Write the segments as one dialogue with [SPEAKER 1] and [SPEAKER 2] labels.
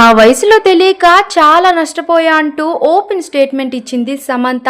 [SPEAKER 1] ఆ వయసులో తెలియక చాలా నష్టపోయా అంటూ ఓపెన్ స్టేట్మెంట్ ఇచ్చింది సమంత.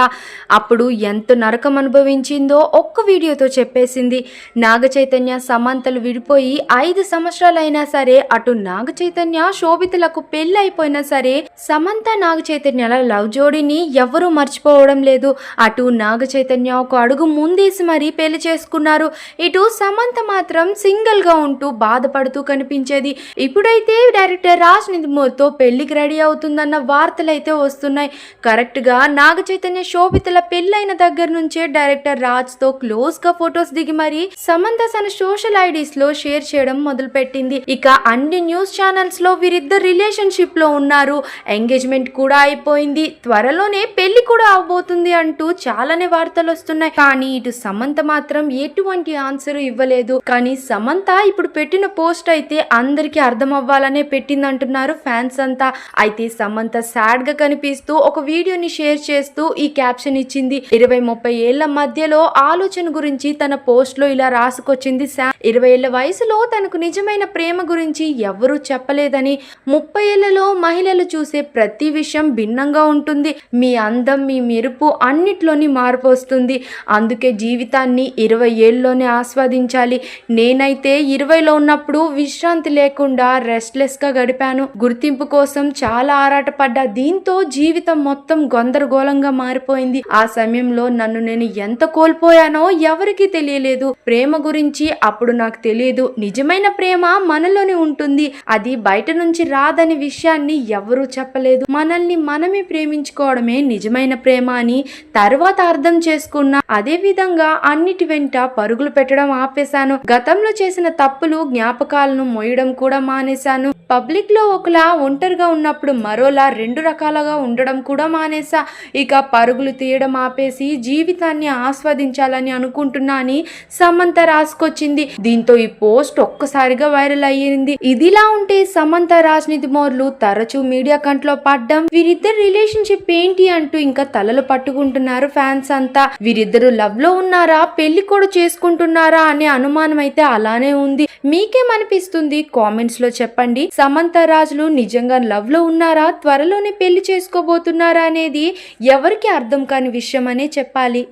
[SPEAKER 1] అప్పుడు ఎంత నరకం అనుభవించిందో ఒక్క వీడియోతో చెప్పేసింది. నాగ చైతన్య సమంతలు విడిపోయి ఐదు సంవత్సరాలైనా సరే అటు నాగ చైతన్య శోభితులకు పెళ్ళి అయిపోయినా సరే సమంత నాగ చైతన్యల లవ్ జోడీని ఎవరూ మర్చిపోవడం లేదు. అటు నాగ చైతన్య ఒక అడుగు ముందేసి మరీ పెళ్ళి చేసుకున్నారు. ఇటు సమంత మాత్రం సింగిల్గా ఉంటూ బాధపడుతూ కనిపించేది. ఇప్పుడైతే డైరెక్టర్ రాజ్ నిధుమూర్తో పెళ్ళికి రెడీ అవుతుందన్న వార్తలు అయితే వస్తున్నాయి. కరెక్ట్గా నాగ చైతన్య శోభితల పెళ్ళైన దగ్గర నుంచే డైరెక్టర్ రాజ్తో క్లోజ్గా ఫొటోస్ దిగి మరి సమంత తన సోషల్ ఐడీస్లో షేర్ చేయడం మొదలు పెట్టింది ఇక అన్ని న్యూస్ ఛానల్స్లో వీరిద్దరు రిలేషన్షిప్లో ఉన్నారు. ఎంగేజ్మెంట్ కూడా అయిపోయింది. త్వరలోనే పెళ్ళి కూడా అవబోతుంది అంటూ చాలానే వార్తలు వస్తున్నాయి. కానీ ఇటు సమంత మాత్రం ఎటువంటి ఆన్సర్ ఇవ్వలేదు. కానీ సమంత ఇప్పుడు పెట్టిన పోస్ట్ అయితే అందరికీ అర్థం అవ్వాలనే పెట్టిందంటున్నారు ఫ్యాన్స్ అంతా. అయితే సమంత సాడ్గా కనిపిస్తూ ఒక వీడియోని షేర్ చేస్తూ ఈ క్యాప్షన్ ఇచ్చింది. ఇరవై ముప్పై ఏళ్ళ మధ్యలో ఆలోచన గురించి తన పోస్ట్లో ఇలా రాసుకొచ్చింది శా ఇరవై ఏళ్ళ వయసులో తనకు నిజమైన ప్రేమ గురించి ఎవరూ చెప్పలేదని ముప్పై ఏళ్ళలో మహిళలు చూసే ప్రతి విషయం భిన్నంగా ఉంటుంది. మీ అందం మీ మెరుపు అన్నిట్లోని మార్పు వస్తుంది. అందుకే జీవితాన్ని ఇరవై ఏళ్ళలోనే ఆస్వాదించాలి. నేనైతే ఇరవైలో ఉన్నప్పుడు విశ్రాంతి లేకుండా రెస్ట్లెస్గా గడిపాను. గుర్తింపు కోసం చాలా ఆరాటపడ్డా. దీంతో జీవితం మొత్తం గందరగోళంగా మారిపోయింది. ఆ సమయంలో నన్ను నేను ఎంత కోల్పోయానో ఎవరికీ తెలియలేదు. ప్రేమ గురించి అప్పుడు నాకు తెలియదు. నిజమైన ప్రేమ మనలోనే ఉంటుంది. అది బయట నుంచి రాదని విషయాన్ని ఎవరూ చెప్పలేదు. మనల్ని మనమే ప్రేమించుకోవడమే నిజమైన ప్రేమ అని తర్వాత అర్థం చేసుకున్నా. అదే విధంగా అన్నిటి వెంట పరుగులు పెట్టడం ఆపేశాను. గతంలో చేసిన తప్పులు జ్ఞాపకాలను మోయడం కూడా మానేశాను. పబ్లిక్లో ఒకలా ఒంటరిగా ఉన్నప్పుడు మరోలా రెండు రకాలుగా ఉండడం కూడా మానేసా ఇక పరుగులు తీయడం ఆపేసి జీవితాన్ని ఆస్వాదించాలని అనుకుంటున్నా అని సమంత రాసుకొచ్చింది. దీంతో ఈ పోస్ట్ ఒక్కసారిగా వైరల్ అయ్యింది. ఇదిలా ఉంటే సమంత రాజనీతి మోర్లు తరచూ మీడియా కంట్లో పడ్డం వీరిద్దరు రిలేషన్షిప్ ఏంటి అంటూ ఇంకా తలలు పట్టుకుంటున్నారు ఫ్యాన్స్ అంతా. వీరిద్దరు లవ్లో ఉన్నారా పెళ్ళి కూడా చేసుకుంటున్నారా అనే అనుమానం అయితే అలానే ఉంది. మీకేమనిపిస్తుంది? కామెంట్స్లో చెప్పండి. సమంత రాజులు నిజంగా లవ్లో ఉన్నారా? త్వరలోనే పెళ్ళి చేసుకోబోతున్నారా అనేది ఎవరికి అర్థం కాని విషయం అనే చెప్పాలి.